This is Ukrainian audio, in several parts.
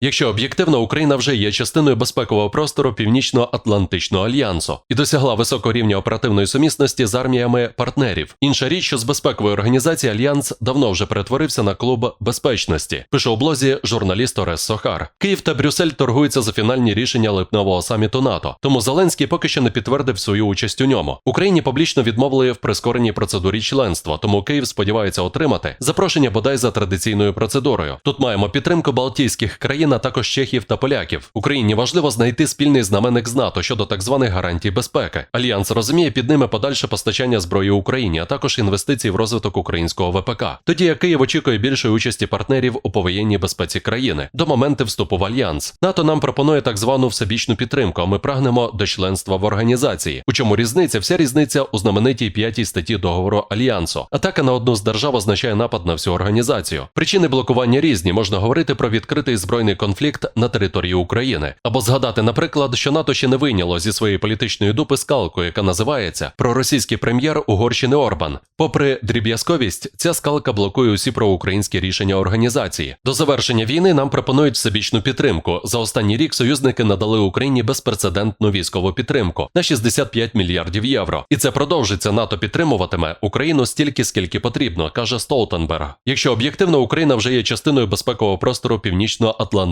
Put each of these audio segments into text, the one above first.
Якщо об'єктивно, Україна вже є частиною безпекового простору Північно-Атлантичного альянсу і досягла високого рівня оперативної сумісності з арміями партнерів. Інша річ, що з безпекової організації Альянс давно вже перетворився на клуб безпечності. Пише у блозі журналіст Орес Сохар. Київ та Брюссель торгуються за фінальні рішення липневого саміту НАТО. Тому Зеленський поки що не підтвердив свою участь у ньому. Україні публічно відмовили в прискореній процедурі членства, тому Київ сподівається отримати запрошення бодай за традиційною процедурою. Тут маємо підтримку Балтійських країн, а також чехів та поляків. Україні важливо знайти спільний знаменник з НАТО щодо так званих гарантій безпеки. Альянс розуміє під ними подальше постачання зброї Україні, а також інвестиції в розвиток українського ВПК. Тоді як Київ очікує більшої участі партнерів у повоєнній безпеці країни до моменту вступу в альянс. НАТО нам пропонує так звану всебічну підтримку. А ми прагнемо до членства в організації. У чому різниця? Вся різниця у знаменитій п'ятій статті договору альянсу. Атака на одну з держав означає напад на всю організацію. Причини блокування різні. Можна говорити про відкритий збройний конфлікт на території України, або згадати, наприклад, що НАТО ще не вийняло зі своєї політичної дупи скалку, яка називається проросійський прем'єр Угорщини Орбан. Попри дріб'язковість, ця скалка блокує усі проукраїнські рішення організації. До завершення війни нам пропонують всебічну підтримку. За останній рік союзники надали Україні безпрецедентну військову підтримку на 65 мільярдів євро. І це продовжиться. НАТО підтримуватиме Україну стільки, скільки потрібно, каже Столтенберг. Якщо об'єктивно, Україна вже є частиною безпекового простору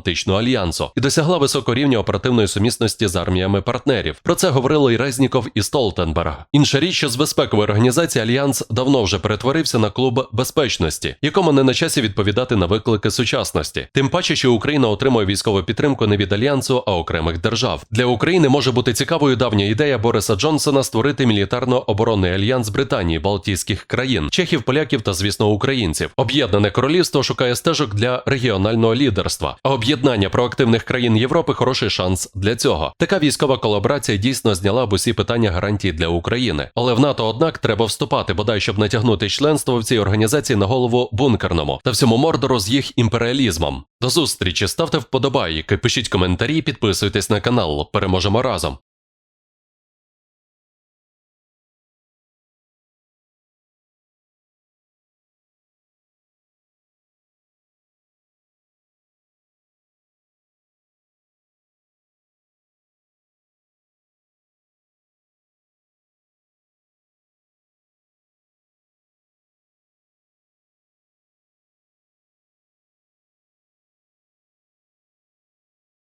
Північно-Атлантичного альянсу і досягла високого рівня оперативної сумісності з арміями партнерів. Про це говорили і Резніков і Столтенберг. Інша річ, що з безпекової організації Альянс давно вже перетворився на клуб безпечності, якому не на часі відповідати на виклики сучасності. Тим паче, що Україна отримує військову підтримку не від альянсу, а окремих держав. Для України може бути цікавою давня ідея Бориса Джонсона створити мілітарно-оборонний альянс Британії, Балтійських країн, чехів, поляків та, звісно, українців. Об'єднане королівство шукає стежок для регіонального лідерства, а об'єднання проактивних країн Європи хороший шанс для цього. Така військова колаборація дійсно зняла б усі питання гарантій для України. Але в НАТО, однак, треба вступати, бодай щоб натягнути членство в цій організації на голову бункерному та всьому мордору з їх імперіалізмом. До зустрічі, ставте вподобайки, пишіть коментарі, підписуйтесь на канал. Переможемо разом.